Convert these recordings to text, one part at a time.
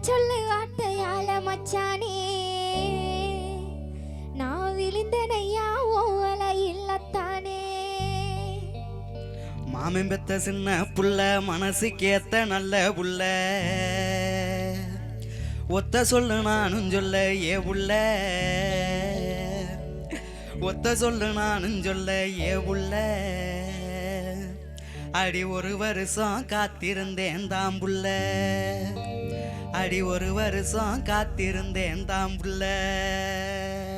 சொல்லு வார்த்தையால மச்சானே. நான் விழுந்தனையா ஓவலையில் அத்தானே மாமெம்பெத்த சின்ன புள்ள மனசுக்கு ஏத்த நல்ல புள்ள. ஒத்த சொல்லு நானும் சொல்ல ஏ புள்ள. ஒத்த சொல்லு நானும் சொல்ல ஏ புள்ள. அடி ஒரு வருஷம் காத்திருந்தேன் தாம்புள்ள அடி ஒரு வருஷம் காத்திருந்தேன் தாம்புள்ள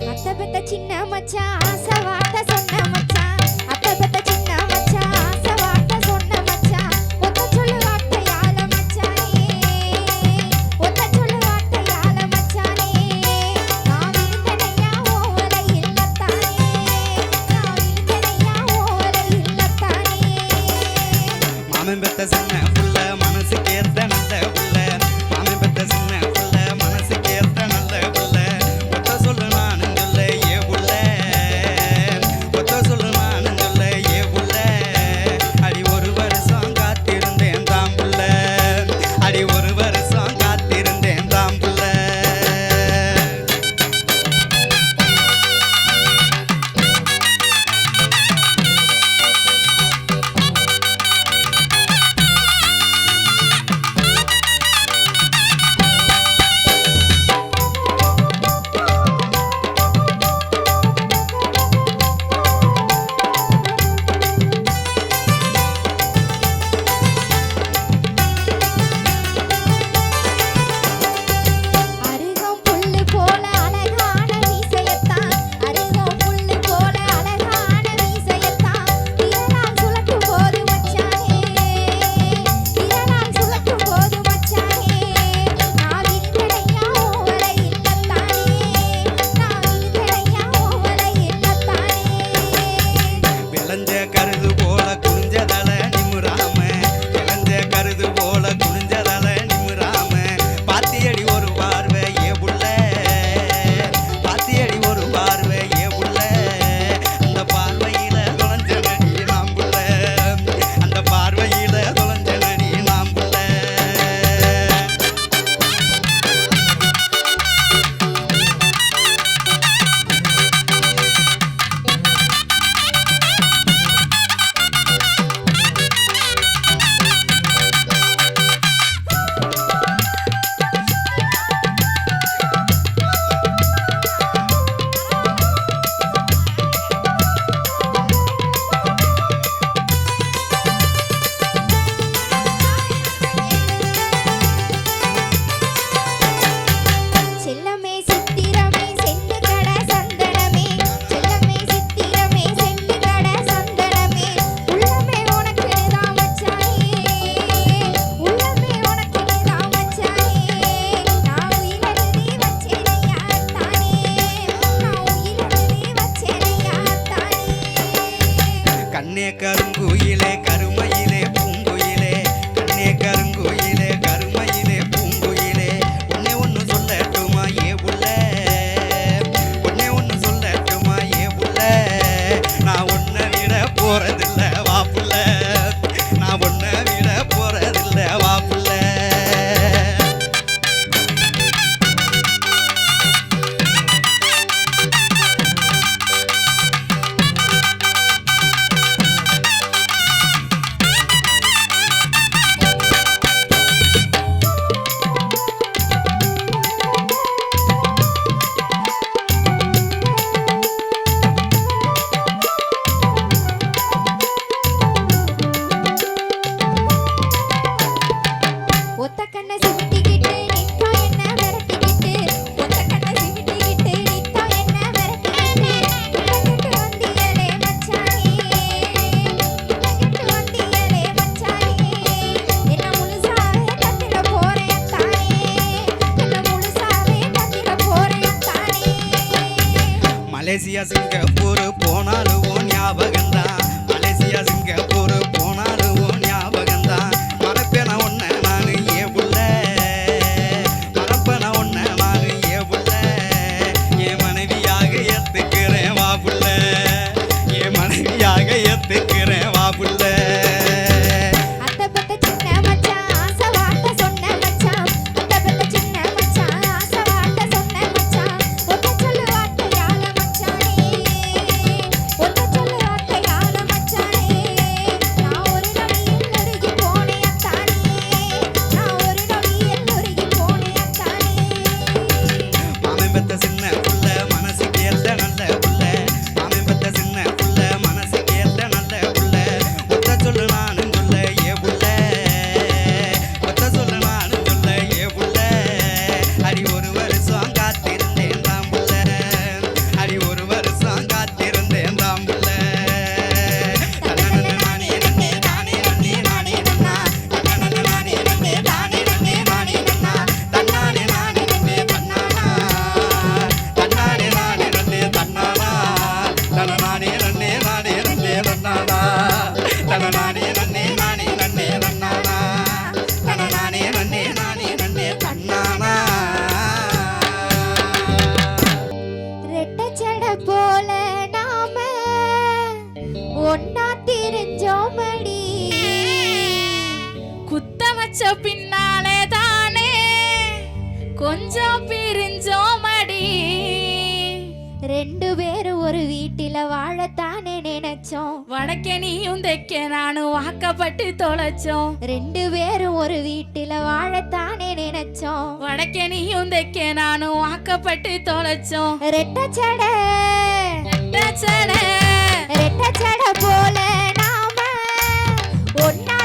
அத்த பெத்த சின்ன மச்சான் ஆசை வார்த்தை சொன்ன மச்சான். மலேசியா சிங்கப்பூர் போனாலும் போல நாம ஒன்னா தெரிஞ்சோமடி. குத்த வச்ச பின்னாலே தானே கொஞ்சம் பிரிஞ்சோமடி. ரெண்டு பேரும் ஒரு வீட்டில வாழத்தான் நினைச்சோம் வடக்கே நீயும் தெக்க நானும் வாக்கப்பட்டு தொலைச்சோம். ரெண்டு பேரும் ஒரு வீட்டில வாழத்தானே நினைச்சோம். வடக்கே நீயும் தெக்க நானும் வாக்கப்பட்டு தொலைச்சோம். ரெட்டச்சட ரெட்டச்சட ரெட்டச்சட போல நாம ஒன்னா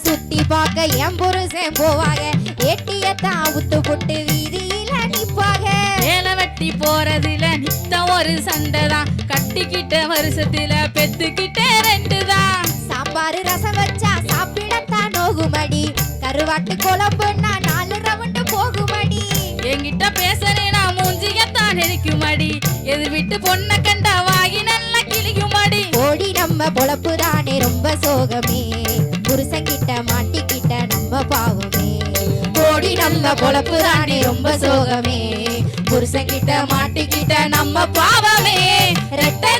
சுத்தி பார்க்க என் புருஷன் போவாங்க ஏட்டியத்தான் உத்து புட்டு வீதியில நிப்பாங்க வேலை வெட்டி போறதுல நித்தம் ஒரு சண்டை தான் கட்டிக்கிட்ட வருஷத்துல பெத்துக்கிட்ட ரெண்டு தான் சாம்பார் ரசம் வச்சா சாப்பிடத்தான் நோகுமடி கருவாட்டு குழம்புன்னா நாலு ரவுண்டு போகுமடி. என்கிட்ட பேசுறேனா மூஞ்சியத்தான் நெரிக்குமடி எதிர் விட்டு பொண்ணை கண்டா வாகி நல்லா கிளிக்குமடி ஓடி நம்ம பொழப்பு தானே ரொம்ப சோகமே. புருஷங்கிட்ட மாட்டிக்கிட்ட நம்ம பாவமே. ஓடி நம்ம பொழப்பு தானே ரொம்ப சோகமே. புருஷங்கிட்ட மாட்டிக்கிட்ட நம்ம பாவமே. ரெட்டச்சட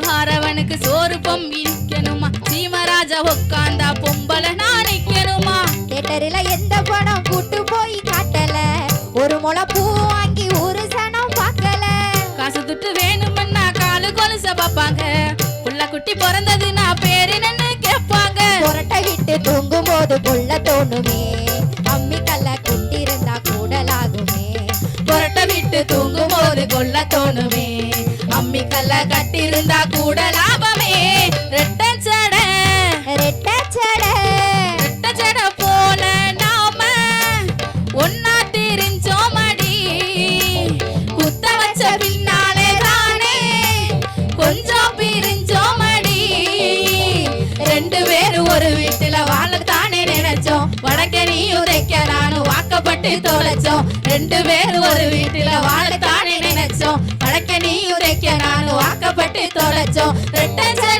வாரவனுக்கு சோறு பொம்பி நிக்கணுமா சீமராஜா உட்காந்தா பொம்பளை நான் நிக்கணுமா எந்த படம் கூட்டு போய் காட்டல. ஒரு முளை பூ வாங்கி ஒரு சனம் பார்க்கல. காசு துட்டு வேணும்னா காலு கொலுச பாப்பாங்க புள்ள குட்டி பிறந்தது நான் பேரு என்னன்னு கேட்பாங்க. புரட்டை விட்டு தூங்கும் போது புள்ள தோணுமே. அம்மி கல்ல குட்டிருந்தா கூடலாகுமே. புரட்ட விட்டு தூங்கும் போது கொல்ல தோணுமே. கூட லாபமே ரெட்ட சட ரெட்டச்சட ரெட்ட சட போல நாம ஒன்னா தெரிஞ்சோமடி குத்த வச்ச பின்னாலே தானே கொஞ்சம் பிரிஞ்சோமடி ரெண்டு பேரும் ஒரு வீட்டுல வாழத்தானே நினைச்சோம். வடக்க நானும் வாக்கப்பட்டு தொலைச்சோம். ரெண்டு பேரும் ஒரு வீட்டுல வாழத்தானே நினைச்சோம் வடக்க